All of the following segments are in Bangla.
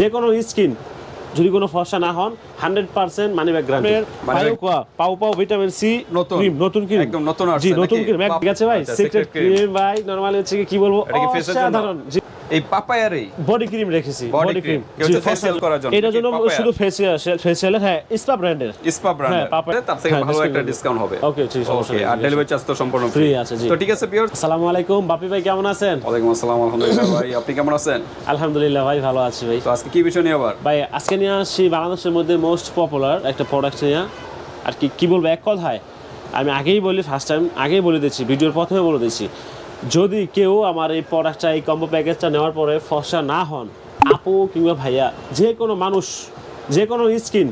যে কোনো স্কিন যদি কোনো ফসা না হন হান্ড্রেড পার্সেন্ট মানি ব্যাগ গ্রামের পাও পাউ ভিটামিন সি নতুন। ক্রিম নতুন ক্রিম একদম নতুন জি নতুন? ক্রিম ঠিক আছে ভাই? আচ্ছা, সিক্রেট ক্রিম ভাই নরমালি হচ্ছে কি কি বলব? কি? অসাধারণ। এই পাপায়ারই। বডি ক্রিম রেখেছি বডি ক্রিম facial করার জন্য, এটার জন্য শুধু ফেসিয়াল ফেসিয়াল হ্যাঁ স্পা ব্র্যান্ডের ইস্পা ব্র্যান্ডের Papaya- তার থেকে হ্যাঁ, ভালো একটা ডিসকাউন্ট হবে। Okay, ঠিক, ওকে আর ডেলিভারি চার্জ তো সম্পূর্ণ ফ্রি আছে, জি। তো ঠিক আছে পিওর আসসালামু আলাইকুম বাপি ভাই কেমন আছেন? আসসালাম আলহামদুলিল্লাহ ভাই আপনি কেমন আছেন? আলহামদুলিল্লাহ ভাই ভালো আছি ভাই। তো আজকে কি বিষয় নিয়ে আবার? ভাই আজকে নিয়ে আসছি বাংলাদেশের মধ্যে মোস্ট পপুলার একটা প্রোডাক্ট নিয়ে। আর কি কি বলব এক কথায় আমি আগেই বলি ফার্স্ট টাইম আগেই বলে দিচ্ছি ভিডিওর প্রথমে বলে দিচ্ছি। যদি কেউ আমার এই প্রোডাক্টটা এই কম্বো প্যাকেজটা নেওয়ার পরে ফসা না হন আপু কিংবা ভাইয়া যে কোনো মানুষ যে কোনো স্কিন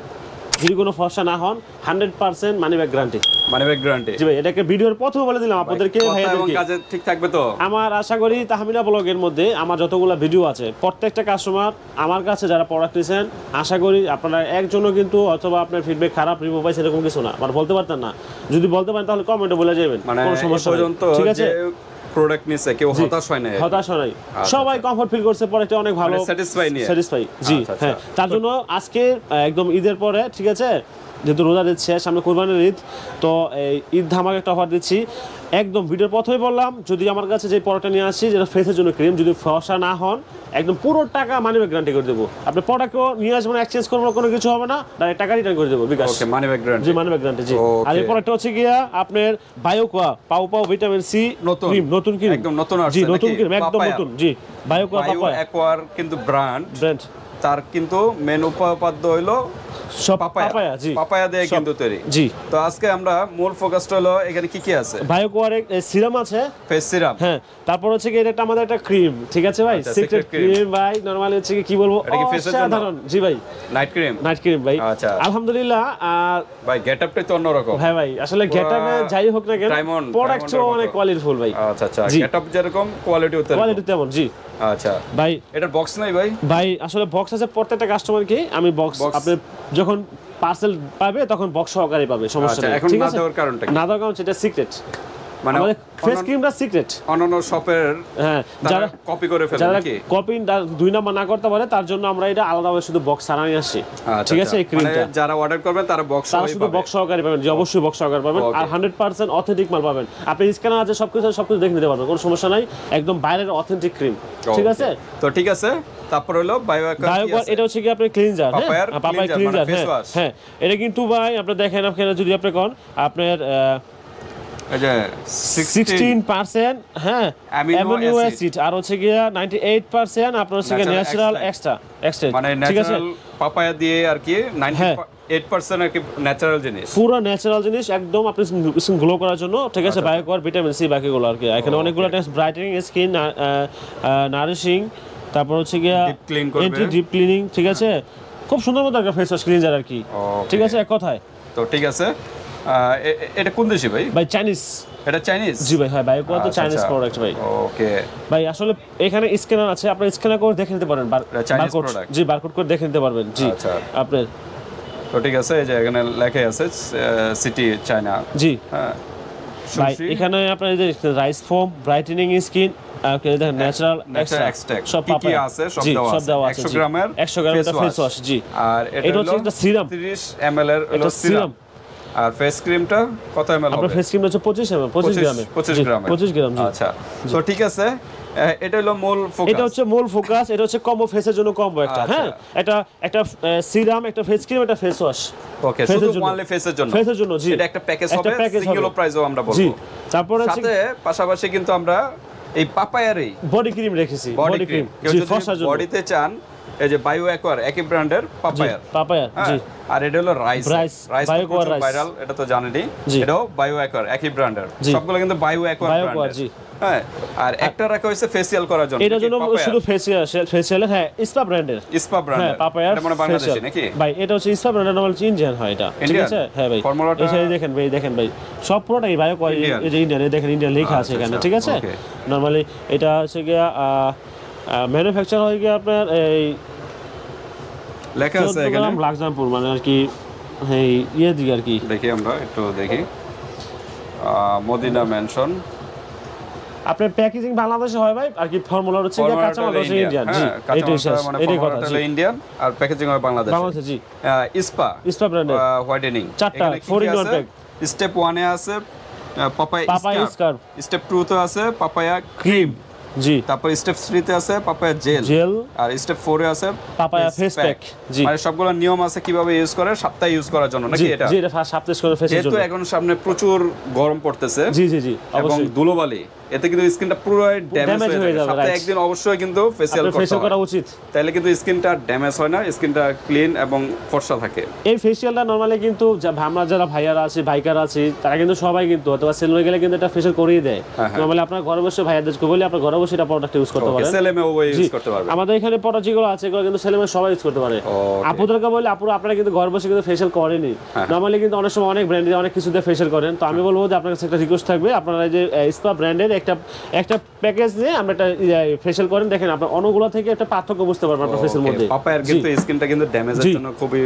যদি কোনো ফসা না হন hundred percent money back guarantee মানে ব্যাক গ্যারান্টি জি ভাই এটাকে ভিডিওর প্রথমে বলে দিলাম আপনাদেরকে ভাইয়াদেরকে। কাজে ঠিক থাকবে তো? আমার আশা করি তাহমিনা ব্লগের মধ্যে আমার যতগুলো ভিডিও আছে প্রত্যেকটা কাস্টমার আমার কাছে যারা প্রোডাক্ট নিয়েছেন আশা করি আপনারা একজনও কিন্তু অথবা আপনার ফিডব্যাক খারাপ রিভিউ পাইছে এরকম কিছু না। আমার বলতে পারতেন না। যদি বলতে পারেন তাহলে কমেন্টে বলে যাবেন মানে কোনো সমস্যা পর্যন্ত ঠিক আছে? প্রোডাক্ট নিছে কেউ হতাশ হয় না হতাশা নাই। সবাই কমফর্ট ফিল করছে পরে অনেক ভালো স্যাটিসফাই নিয়ে? স্যাটিসফাই জি আচ্ছা, আচ্ছা। হ্যাঁ। তার জন্য আজকে একদম ঈদের পরে ঠিক আছে? যেহেতু রোজার ঈদ শেষ সামনে কোরবানির ঈদ তো এই ঈদ ধামাক একটা অফার দিচ্ছি। একদম ভিডিওর প্রথমে বললাম যদি আমার কাছে যে প্রোডাক্টটা নিয়ে আসছি যেটা ফেসের জন্য ক্রিম যদি ফসা না হন একদম পুরো টাকা মানি ব্যাক গ্যারান্টি করে দেবো। আপনি প্রোডাক্টও নিয়ে আসবেন এক্সচেঞ্জ করব কোনো কিছু হবে না ডাইরেক্ট টাকা রিটার্ন করে দেবো বিকাশ। মানে ব্যাক গ্যারান্টি জি মানি ব্যাক গ্যারান্টি জি। আর এই. প্রোডাক্টটা হচ্ছে গিয়া আপনার বায়োকোয়া পাও পাও ভিটামিন সি নতুন। ক্রিম নতুন ক্রিম একদম নতুন আসছে জি নতুন ক্রিম একদম নতুন জি বায়োকোয়া বায়ো পাপায়া। অ্যাকোয়ার কিন্তু ব্র্যান্ড ব্র্যান্ড তার কিন্তু মেন উপাপাদ্য হইল সব পাপায়া। পাপায়া জি। পাপায়া দিয়ে কিন্তু তৈরি। জি। তো আজকে আমরা মূল ফোকাসটা হলো এখানে কি কি আছে? বায়োকোয়ার সিরাম আছে। Face serum. হ্যাঁ তারপর হচ্ছে কি এটা একটা আমাদের একটা ক্রিম ঠিক আছে ভাই? আচ্ছা, সিক্রেট secret ক্রিম ভাই নরমালি হচ্ছে কি কি বলব? এটা কি face এর জন্য? অসাধারণ। জি ভাই। নাইট ক্রিম নাইট ক্রিম ভাই। আচ্ছা। আলহামদুলিল্লাহ ভাই গেটআপটাই তো অন্যরকম। হ্যাঁ ভাই আসলে যাই হোক না কেন Diamond, প্রোডাক্টও diamond অনেক কোয়ালিটিফুল ভাই। আচ্ছা আচ্ছা। গেটআপ যেরকম কোয়ালিটিও কোয়ালিটি তেমন জি। আচ্ছা। ভাই। এটার বক্স নাই ভাই? ভাই আসলে বক্স আছে প্রত্যেকটা কাস্টমারকে আমি বক্স আপনি যখন পার্সেল পাবে তখন বক্স সহকারে পাবে সমস্যা আচ্ছা, নেই। ঠিক আছে? কারণটা? না দেওয়ার কারণ সেটা সিক্রেট মানে ফেস ক্রিমটা সিক্রেট অন্যান্য শপের হ্যাঁ যারা কপি করে ফেলে যারা কপি দুই নাম্বার না করতে পারে তার জন্য আমরা এটা আলাদাভাবে শুধু বক্স ছাড়াই আসছি আচ্ছা, ঠিক আছে আচ্ছা। এই ক্রিমটা মানে যারা অর্ডার করবেন তারা বক্স তারা শুধু বক্স সহকারে পাবেন যে অবশ্যই বক্স সহকারে পাবেন. আর হান্ড্রেড পার্সেন্ট অথেন্টিক মাল পাবেন। আপনি স্ক্যানার আছে সবকিছু সবকিছু দেখে নিতে পারবেন কোনো সমস্যা নাই। একদম বাইরের অথেন্টিক ক্রিম ঠিক আছে? তো ঠিক আছে তারপর হলো বায়োকার এটা হচ্ছে কি আপনার ক্লিনজার হ্যাঁ? Papaya পাপায়া cleanser, ক্লিনজার মানে হ্যাঁ হ্যাঁ। এটা কিন্তু ভাই আপনি দেখেন আপনারা যদি আপনি কোন আপনার এই যে 16 পার্সেন্ট হ্যাঁ অ্যামিনো অ্যাসিড আর হচ্ছে গিয়া 98 পার্সেন্ট আপনার হচ্ছে ন্যাচারাল এক্সট্রা এক্সট্রা মানে ন্যাচারাল পাপায়া দিয়ে আর কি হ্যাঁ। 98% আর কি ন্যাচারাল জিনিস। পুরো ন্যাচারাল জিনিস একদম আপনি গ্লো করার জন্য ঠিক আছে? বায়োকর ভিটামিন সি বাকিগুলো আর কি। এখানে অনেকগুলো ব্রাইটেনিং স্কিন নারিশিং তারপর হচ্ছে গিয়া Deep clean করবে। এন্টি ডিপ ক্লিনিং ঠিক আছে? খুব সুন্দর মতো একটা ফেস ওয়াশ ক্লিনজার আর কি। ঠিক আছে এক কথায়। তো ঠিক আছে। এটা কোন দেশি ভাই? ভাই চাইনিজ এটা চাইনিজ জি ভাই হ্যাঁ বায়োকর তো চাইনিজ প্রোডাক্ট ভাই। ওকে ভাই আসলে এখানে স্ক্যানার আছে আপনি স্ক্যানার করে দেখে নিতে পারেন বারকোড জি বারকোড করে দেখে নিতে পারবেন জি। আচ্ছা। আপনার তো ঠিক আছে এই যে এখানে লেখা আছে সিটি চায়না জি। হ্যাঁ। ভাই এখানে আপনার এই যে রাইস ফোম ব্রাইটেনিং স্কিন দেখেন ন্যাচারাল natural সব কি আছে? সব দেওয়া আছে। 100 গ্রামের 100 গ্রামের ফেস ওয়াশ জি। আর এটা হচ্ছে একটা সিরাম 30 ml এর হলো সিরাম আর ফেস ক্রিমটা কত ml আপনার ফেস ক্রিম হচ্ছে 25 এমএল 25 গ্রামে 25 গ্রামের। 25 গ্রাম আচ্ছা। তো ঠিক আছে। এটা হলো মূল ফোকাস এটা হচ্ছে মূল ফোকাস এটা হচ্ছে কম্বো ফেসের জন্য কম্বো একটা আচ্ছা। হ্যাঁ? এটা একটা সিরাম একটা ফেস ক্রিম একটা ফেস ওয়াশ ওকে শুধু। ওয়ানলি ফেসের জন্য? ফেসের জন্য জি। এটা একটা প্যাকেজ হবে সিঙ্গেল প্রাইসও আমরা জি। তারপরে সাথে পাশাপাশি কিন্তু আমরা এই পাপায়ারই বডি ক্রিম রেখেছি বডি ক্রিম কেউ যদি ফসার জন্য। বডিতে চান এই যে বায়ো অ্যাকোয়ার একই ব্র্যান্ডের পাপায়ার পাপায়া জি। আর এটা হলো রাইস রাইস rice। ভাইরাল এটা তো জানেনই। এটাও বায়ো অ্যাকোয়ার একই ব্র্যান্ডের। সবগুলো কিন্তু বায়ো Aqua, ব্র্যান্ডের জি। হ্যাঁ আর একটা রাখা হয়েছে ফেসিয়াল করার জন্য। এটার জন্য শুধু ফেসিয়াল ফেসিয়াল হ্যাঁ ইসপা ব্র্যান্ডের ইস্পা হ্যাঁ পাপায়ার এটা মানে বাংলাদেশি নাকি? ভাই এটা হচ্ছে ইসপা ব্র্যান্ডের নরমাল ইন্ডিয়ান হয় এটা। ঠিক আছে? হ্যাঁ ভাই। Formula-টা- এই দেখেন ভাই দেখেন ভাই। সব বায়ো Indian? এই যে ইন্ডিয়ান দেখেন ইন্ডিয়ান লেখা আছে আচ্ছা, এখানে আচ্ছা, ঠিক আছে. নরমালি এটা হচ্ছে গিয়া ম্যানুফ্যাকচার হয় গিয়া আপনার এই লেখা আছে এখানে। লাক্সামপুর মানে আর কি এই ইয়ে দিকে আর কি। দেখি আমরা একটু দেখি। মদিনা মেনশন আপনার প্যাকেজিং বাংলাদেশে হয় ভাই আর কি ফর্মুলা হচ্ছে কাঁচা মাল হচ্ছে ইন্ডিয়ান জি এটাই শেষ এটাই কথা জি। ইন্ডিয়ান আর প্যাকেজিং হয় বাংলাদেশ। বাংলাদেশে জি। ইস্পা ইস্পা ব্র্যান্ডের হোয়াইটেনিং চারটা, one pack। স্টেপ ওয়ানে আছে papaya papaya scrub step two তে আছে পাপায়া ক্রিম জি। তারপর স্টেপ থ্রি তে আছে পাপায়া জেল জেল আর স্টেপ ফোরে আছে পাপায়া ফেস প্যাক জি। মানে সবগুলো নিয়ম আছে কীভাবে ইউজ করে সপ্তাহে ইউজ করার জন্য নাকি এটা? জি এটা সপ্তাহে ইউজ করে ফেসের যেহেতু এখন সামনে প্রচুর গরম পড়তেছে জি জি জি এবং ধুলোবালি। এতে কিন্তু স্কিনটা পুরোই ড্যামেজ হয়ে হয়ে যাবে সপ্তাহে একদিন অবশ্যই কিন্তু ফেসিয়াল করা উচিত। তাহলে কিন্তু স্কিনটা ড্যামেজ হয় না স্কিনটা ক্লিন এবং ফর্সা থাকে। এই ফেসিয়ালটা নর্মালি কিন্তু আমরা যারা ভাইয়ারা আছি ভাইকারা আছি তারা কিন্তু সবাই কিন্তু অথবা সেলুনে গেলে কিন্তু এটা ফেসিয়াল করিয়ে দেয়। হ্যাঁ, হ্যাঁ। আপনার ঘরে বসে ভাইয়াদেরকে বলে আপনার ঘরে বসে এটা প্রোডাক্ট ইউজ করতে পারেন। উভয় জি, ইউজ করতে পারবে। আমাদের এখানে প্রোডাক্ট যেগুলো আছে এগুলো কিন্তু ছেলে মেয়ে সবাই ইউজ করতে পারে। আপুদেরকে বলে আপুরা আপনারা কিন্তু ঘর বসে কিন্তু ফেসিয়াল করেনি হ্যাঁ। নর্মালি কিন্তু অনেক সময় অনেক ব্র্যান্ডে অনেক কিছু দিয়ে ফেসিয়াল করেন। তো আমি বলব যে আপনার কাছে একটা রিকোয়েস্ট থাকবে আপনারা যে স্পা ব্র্যান্ডের একটা একটা প্যাকেজ নিয়ে আমরা একটা ফেসিয়াল করেন দেখেন আপনার অন্যগুলো থেকে একটা পার্থক্য বুঝতে পারবেন আপনার ফেসের মধ্যে পাপায়ের। কিন্তু স্কিনটা কিন্তু ড্যামেজের। জন্য খুবই।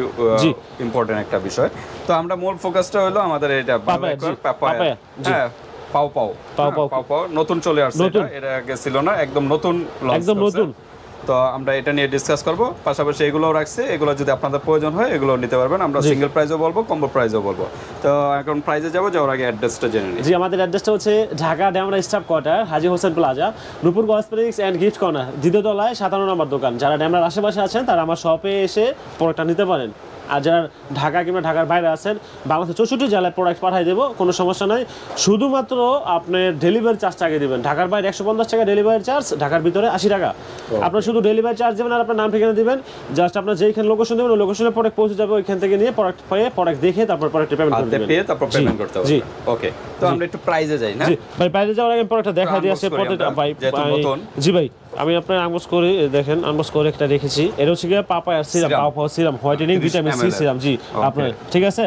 ইম্পর্টেন্ট একটা বিষয় তো আমরা মূল ফোকাসটা হলো আমাদের এটা পাপায়া। হ্যাঁ পাও পাও পাও হ্যাঁ, পাও। পাও পাও নতুন চলে আসছে। এটা এর আগে ছিল না একদম নতুন একদম নতুন। তো আমরা এটা নিয়ে ডিসকাস করব। পাশাপাশি এগুলোও রাখছি। এগুলো যদি আপনাদের প্রয়োজন হয় এগুলো নিতে পারবেন। আমরা সিঙ্গেল প্রাইজও বলব কম্বো প্রাইজও বলব। তো এখন প্রাইজে যাব যাওয়ার আগে অ্যাড্রেসটা জেনে নিই। জি আমাদের অ্যাড্রেসটা হচ্ছে Dhaka Demra staff quarter Haji Hossain plaza Rupur cosmetics and gift corner দ্বিতীয় তলায় সাতান্ন নম্বর দোকান। যারা ড্যামরার আশেপাশে আছেন তারা আমার শপে এসে প্রোডাক্টটা নিতে পারেন। আর যারা ঢাকা কিংবা ঢাকার বাইরে আছেন বাংলাদেশের চৌষট্টি জেলায় প্রোডাক্ট পাঠিয়ে দেবো কোনো সমস্যা নাই। শুধুমাত্র আপনি ডেলিভারি চার্জটা আগে দেবেন। ঢাকার বাইরে একশো পঞ্চাশ টাকা ডেলিভারি চার্জ ঢাকার ভিতরে আশি টাকা। আপনার শুধু ডেলিভারি চার্জ দেবেন আর আপনার নাম ঠিকানা দিবেন। জাস্ট আপনার যেইখানে লোকেশন দেবেন ওই লোকেশনে প্রোডাক্ট পৌঁছে যাবে ওইখান থেকে নিয়ে প্রোডাক্ট পেয়ে প্রোডাক্ট দেখে তারপর প্রোডাক্টে পেমেন্ট করে হাতে দেবেন। পেয়ে তারপর পেমেন্ট করতে হবে। জি। ওকে তো আমরা একটু প্রাইসে যাই না? জি ভাই বাইরে যাওয়ার আগে প্রোডাক্টটা দেখা দিয়ে আসে unbox করি প্রত্যেকটা ভাই। জি ভাই। আমি আপনার আনবক্স করে দেখেন আনবক্স করে একটা রেখেছি। এটা হচ্ছে গিয়ে পাপায়ার serum Serum। Papaya serum whitening 30 vitamin C serum জি আপনার। ঠিক আছে?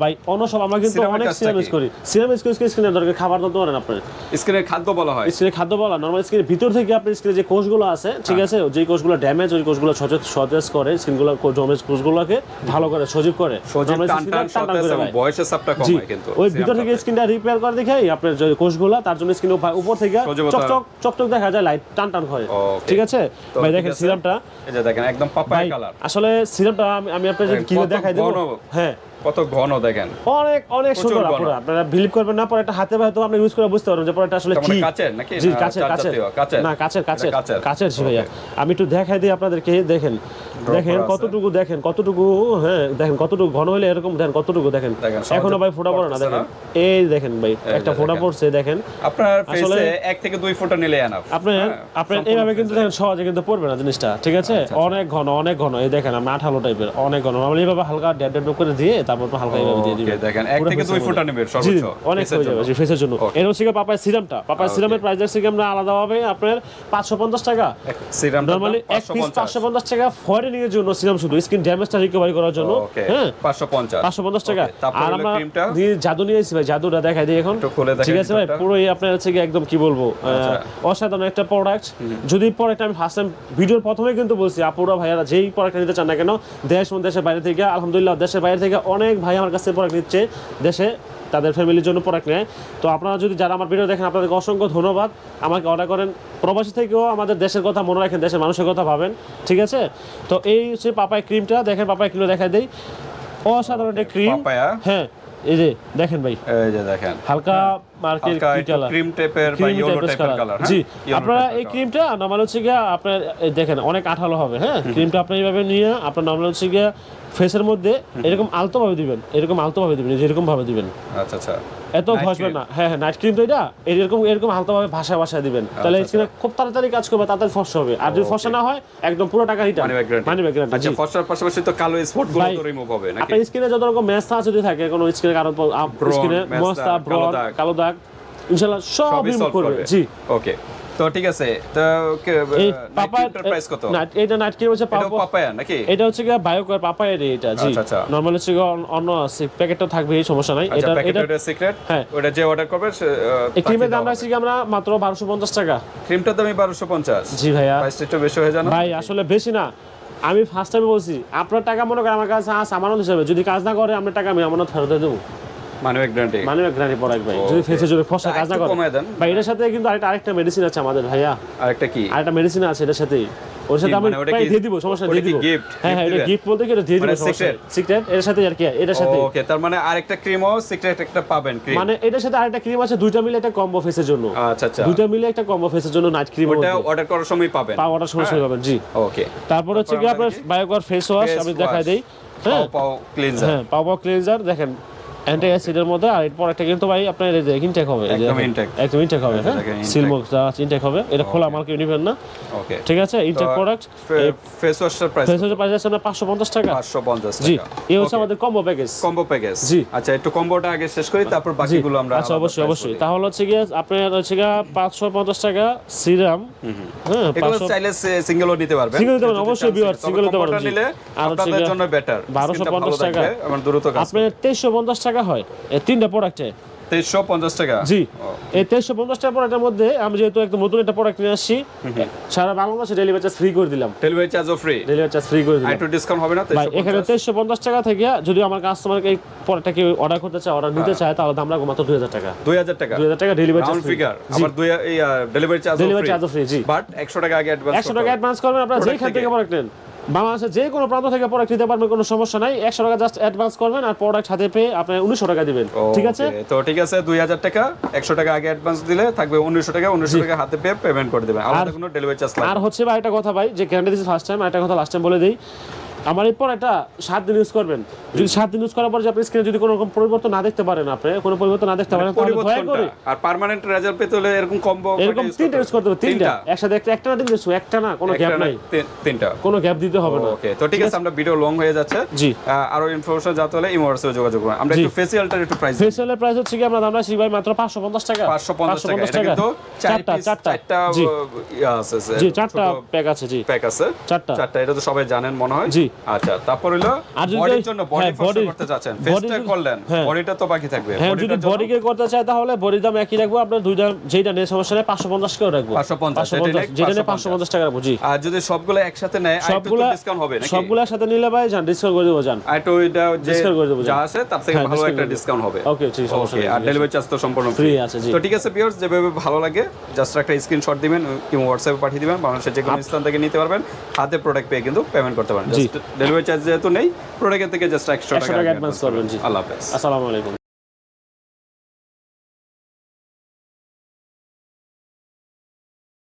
ভাই অন্য সব আমরা কিন্তু অনেক সিরাম ইউজ করি। সিরাম ইউজ করে স্কিনের দরকার খাবার দিতে পারেন আপনার। স্কিনের খাদ্য বলা হয়। স্কিনের খাদ্য বলা নর্মাল স্কিনের ভিতর থেকে আপনার স্কিনের যে কোষগুলো আছে ঠিক হ্যাঁ। আছে? যে কোষগুলো ড্যামেজ ওই কোষগুলো সতেজ সতেজ করে স্কিনগুলো ড্যামেজ কোষগুলোকে ভালো করে সজীব করে। সজীব টান টান সতেজ করে এবং বয়সের চাপটা কমায় কিন্তু ওই ভিতর থেকে। স্কিনটা রিপেয়ার করে দেখেই আপনার যে কোষগুলো তার জন্য স্কিন উপর থেকে চকচক চকচক দেখা যায় লাইট টান টান হয়। Okay. ঠিক আছে? ভাই দেখেন সিরামটা। এই যে দেখেন একদম পাপায়া কালার আসলে সিরামটা আমি- আপনাদের কিনে দেখাই দেবো? হ্যাঁ। কত ঘন দেখেন। অনেক অনেক সুন্দর। আপনারা বিলিভ করবেন না পরে হাতে হয়তো আপনি ইউজ করে বুঝতে পারবেন যে আসলে মানে কি। কাচের নাকি? জি কাচের কাচের। না কাচের কাচের। কাচের। জি ভাইয়া। আমি একটু দেখাই দিই আপনাদেরকে দেখেন। দেখেন কতটুকু দেখেন কতটুকু হ্যাঁ দেখেন কতটুকু ঘন হলে এরকম দেখেন কতটুকু দেখেন। এখনও ভাই ফোটা পড়ে না দেখেন। এই দেখেন ভাই একটা ফোটা পড়ছে দেখেন। আপনার ফেসে এক থেকে দুই ফোঁটা নিলে এনাফ আপনি আপনি এইভাবে কিন্তু দেখেন সহজে কিন্তু পড়বে না জিনিসটা ঠিক আছে? আচ্ছা, অনেক ঘন অনেক ঘন। এই দেখেন আমি আঠালো টাইপের অনেক ঘন। আমি এইভাবে হালকা ড্যাড ড্যাড করে দিয়ে তারপর হালকা এইভাবে দিয়ে দিবেন। দেখেন, এক থেকে দুই এর ফোঁটা নেবেন সর্বোচ্চ, অনেক হয়ে যাবে জি ফেসের জন্য। এর হচ্ছে পাপায় সিরামটা পাপায় সিরামের প্রাইস থেকে আমরা আলাদা আপনার পাঁচশো পঞ্চাশ টাকা। সিরাম নর্মালি এক পিস পাঁচশো পঞ্চাশ। টাকা ফরেনিং এর জন্য সিরাম শুধু স্কিন ড্যামেজটা রিকভারি করার জন্য। হ্যাঁ? পাঁচশো পঞ্চাশ। পাঁচশো পঞ্চাশ টাকা। আর আমরা দিয়ে জাদু নিয়ে এসেছি ভাই জাদুটা দেখাই দিই এখন। ঠিক আছে ভাই। পুরোই আপনার হচ্ছে একদম কি বলব আচ্ছা। অসাধারণ একটা প্রোডাক্ট যদি প্রোডাক্ট আমি ফার্স্ট টাইম ভিডিওর প্রথমে কিন্তু বলছি আপুরা ভাইয়ারা যেই প্রোডাক্ট নিতে চান না কেন দেশ দেশের বাইরে থেকে আলহামদুলিল্লাহ দেশের বাইরে থেকে অনেক ভাই আমার কাছে প্রোডাক্ট নিচ্ছে দেশে তাদের ফ্যামিলির জন্য প্রোডাক্ট নেয়। তো আপনারা যদি যারা আমার ভিডিও দেখেন আপনাদেরকে অসংখ্য ধন্যবাদ। আমাকে অর্ডার করেন। প্রবাসী থেকেও আমাদের দেশের কথা মনে রাখেন দেশের মানুষের কথা ভাবেন। ঠিক আছে? তো এই হচ্ছে পাপায় ক্রিমটা। দেখেন পাপায় কিলো দেখা দেই। অসাধারণ একটা ক্রিম। হ্যাঁ এই যে দেখেন ভাই। এই যে দেখেন। হালকা কালার ক্রিম টাইপের বা ইয়েলো টাইপের কালার জি আপনারা এই ক্রিমটা নরমাল হচ্ছে গিয়া আপনার দেখেন অনেক আঠালো হবে হ্যাঁ? ক্রিমটা আপনি এইভাবে নিয়ে আপনার নরমাল হচ্ছে গিয়া ফেসের মধ্যে এরকম আলতো ভাবে দিবেন এরকম আলতো ভাবে দিবেন যেরকম ভাবে দিবেন। আচ্ছা আচ্ছা। এত ভাসবে না। হ্যাঁ হ্যাঁ নাইট ক্রিম তো এটা এরকম এরকম হালকা ভাবে ভাষা ভাষায় দিবেন। তাহলে আচ্ছা, স্কিনে খুব তাড়াতাড়ি কাজ করবে তাড়াতাড়ি ফর্সা হবে। আর যদি ফর্সা না হয় একদম পুরো টাকা রিটার্ন মানি ব্যাক গ্যারান্টি আচ্ছা ফর্সার পাশাপাশি তো কালো স্পটগুলো তো রিমুভ হবে নাকি? আপনার স্কিনে যত রকম মেস্তা যদি থাকে কোনো স্কিনে কারণ স্কিনে মেস্তা, মস্তা কালো দাগ। ইনশাআল্লাহ সব রিমুভ করবে। জি। ওকে তো ঠিক আছে তো পাপা প্রাইস কত? না এটা নাইট ক্রিম হচ্ছে পাপা পাপায়া নাকি? এটা হচ্ছে পাপায়ের এটা জি। আচ্ছা, আচ্ছা। নরমাল হচ্ছে অন- অন্য আছে প্যাকেটটা থাকবে এই সমস্যা নাই। আচ্ছা এটা এটা সিক্রেট হ্যাঁ। ওটা যে অর্ডার করবে এই ক্রিমের দাম রাখছি কি আমরা মাত্র বারোশো পঞ্চাশ টাকা। হবে। ক্রিমটার দামই বারোশো পঞ্চাশ। জি ভাইয়া। প্রাইসটা একটু বেশি হয়ে জানো ভাই আসলে বেশি না। আমি ফার্স্ট টাইম বলছি আপনার টাকা মনে করেন আমার কাছে আস আমানত হিসাবে যদি কাজ না করে আপনার টাকা আমি আমানত ফেরত দেবো। গ্যারান্টি গ্যারান্টি প্রোডাক্ট ভাই। যদি ফেসে যদি ফসা কাজ করে। কমায় দেন। ভাই এটার সাথে কিন্তু আরেকটা আরেকটা মেডিসিন আছে আমাদের ভাইয়া। আরেকটা কি? আরেকটা মেডিসিন আছে এটার সাথে। ওর সাথে আমি প্রায় দিয়ে দিব সমস্যা দিয়ে দিব। হ্যাঁ হ্যাঁ এটা গিফট বলতে কি এটা দিয়ে দিব সিক্রেট এর সাথে আর কি এটার সাথে। ওকে তার মানে আরেকটা ক্রিমও সিক্রেট একটা পাবেন ক্রিম মানে এটার সাথে আরেকটা ক্রিম আছে দুইটা মিলে একটা কম্বো ফেসের জন্য। আচ্ছা আচ্ছা। দুইটা মিলে একটা কম্বো ফেসের জন্য নাইট ক্রিম ওটা অর্ডার করার সময় পাবেন। পাওয়াটা সমস্যা পাবেন জি। ওকে তারপর হচ্ছে কি আপনার বায়োকর ফেস ওয়াশ Face আমি দেখাই দেই। হ্যাঁ। পাও পাও ক্লিনজার হ্যাঁ ক্লিনজার দেখেন। অ্যান্টি মধ্যে আর এরপর একটা কিন্তু ভাই আপনার এই যে ইনটেক হবে একদম intake। একদম ইনটেক হবে হ্যাঁ? যা আছে ইনটেক হবে। এটা খোলা মাল কেউ না। ওকে ঠিক আছে? ইনটেক প্রোডাক্ট ফেস ওয়াশটার প্রাইস ফেস ওয়াশের প্রাইস আছে আপনার পাঁচশো পঞ্চাশ টাকা। 550 জি। এই হচ্ছে আমাদের কম্বো প্যাকেজ কম্বো প্যাকেজ জি। আচ্ছা একটু কম্বোটা আগে শেষ করি তারপর বাকিগুলো আমরা আচ্ছা অবশ্যই অবশ্যই। তাহলে হচ্ছে গিয়ে আপনার হচ্ছে গিয়ে পাঁচশো পঞ্চাশ টাকা সিরাম। হ্যাঁ এগুলো চাইলে সিঙ্গেলও নিতে পারবেন। Single নিতে পারেন, অবশ্যই তবে single নিতে আর আপনাদের জন্য বেটার 1250 টাকা। আমার দ্রুত কাজ আপনার তেইশশো পঞ্চাশ টাকা হয়। এই তিনটা প্রোডাক্টে 2350 টাকা? জি। এই তেইশশো পঞ্চাশ টাকা প্রোডাক্টের মধ্যে আমি যেহেতু একদম নতুন একটা প্রোডাক্ট নিয়ে আসছি সারা বাংলাদেশে ডেলিভারি চার্জ ফ্রি করে দিলাম। ডেলিভারি চার্জও ফ্রি ডেলিভারি চার্জ ফ্রি করে দিলাম। একটু ডিসকাউন্ট হবে না? এখানে তেইশশো পঞ্চাশ টাকা থেকে যদি আমার কাস্টমারকে এই প্রোডাক্টটা কেউ অর্ডার করতে চায় অর্ডার নিতে চায় তাহলে দাম রাখব মাত্র দুই হাজার টাকা। 2000 টাকা? দুই হাজার টাকা ডেলিভারি চার্জ ফিগার আবার দুই এই ডেলিভারি চার্জ ডেলিভারি চার্জও ফ্রি জি। বাট 100 টাকা আগে অ্যাডভান্স একশো টাকা অ্যাডভান্স করবেন আপনারা যেখান থেকে। প্রোডাক্ট নেন। বাংলাদেশের যে কোনো প্রান্ত থেকে প্রোডাক্ট নিতে পারবেন কোনো সমস্যা নাই। একশো টাকা জাস্ট অ্যাডভান্স করবেন আর প্রোডাক্ট হাতে পেয়ে আপনি উনিশশো টাকা দিবেন। ঠিক আছে? তো ঠিক আছে 2000 টাকা 100 টাকা আগে অ্যাডভান্স দিলে থাকবে 1900 টাকা 1900 টাকা হাতে পেয়ে পেমেন্ট করে দেবেন। আর কোনো ডেলিভারি চার্জ আর হচ্ছে ভাই একটা কথা ভাই যে গ্যারান্টি দিচ্ছি ফার্স্ট টাইম একটা কথা লাস্ট টাইম বলে দিই। আমার এরপর একটা সাত দিন ইউজ করবেন। যদি সাত দিন ইউজ করার পর আপনি স্ক্রিনে যদি কোনো রকম পরিবর্তন না দেখতে পারেন আপনি কোনো পরিবর্তন না দেখতে পারেন তাহলে দয়া করে। আর পার্মানেন্ট রেজাল্ট পেতে হলে এরকম কম্বো এরকম তিনটা ইউজ করতে হবে তিনটা। একসাথে একটা একটা না দিন ইউজ একটা না কোনো গ্যাপ নাই। তিনটা। কোনো গ্যাপ দিতে হবে না। ওকে তো ঠিক আছে আমরা ভিডিও লং হয়ে যাচ্ছে। জি। আরও ইনফরমেশন জানতে হলে ইমোয়ার্সে যোগাযোগ করুন। আমরা। একটু ফেসিয়ালটার একটু প্রাইস ফেসিয়ালের প্রাইস হচ্ছে কি আমরা দামটা শিখবাই মাত্র পাঁচশো পঞ্চাশ টাকা। 550 টাকা। এটা কিন্তু চারটা চারটা। চারটা আছে জি চারটা প্যাক আছে জি। প্যাক আছে। চারটা। চারটা এটা তো সবাই জানেন মনে হয়। জি। আচ্ছা তারপর হলো আর বডির জন্য বডি হ্যাঁ, করতে চাচ্ছেন ফেসটা করলেন হ্যাঁ। বডিটা তো বাকি থাকবে হ্যাঁ যদি বডিকে করতে চায় তাহলে বডির দাম একই রাখব আপনার দুইটা যেটা নেই সমস্যা নেই পাঁচশো পঞ্চাশ করে রাখব। 550, যেটা নেই 550 টাকা রাখব জি আর যদি সবগুলো একসাথে নেয় আর ডিসকাউন্ট হবে নাকি? সবগুলোর সাথে নিলে ভাই যান ডিসকাউন্ট করে দেবো আর যে আছে তার থেকে ভালো একটা ডিসকাউন্ট হবে। ওকে ঠিক আর ডেলিভারি চার্জ তো সম্পূর্ণ ফ্রি ফ্রি আছে জি। তো ঠিক আছে ভিউয়ার্স যেভাবে ভালো লাগে জাস্ট একটা স্ক্রিনশট দিবেন কিংবা হোয়াটসঅ্যাপে পাঠিয়ে দিবেন বাংলাদেশের যে কোনো স্থান থেকে নিতে পারবেন হাতে প্রোডাক্ট পেয়ে কিন্তু পেমেন্ট করতে পারেন। ডেলিভারি চার্জ যেহেতু নেই প্রোডাক্টের থেকে জাস্ট একশো 100 টাকা অ্যাডভান্স করবেন, জি। আল্লাহ হাফেজ। আসসালামু আলাইকুম।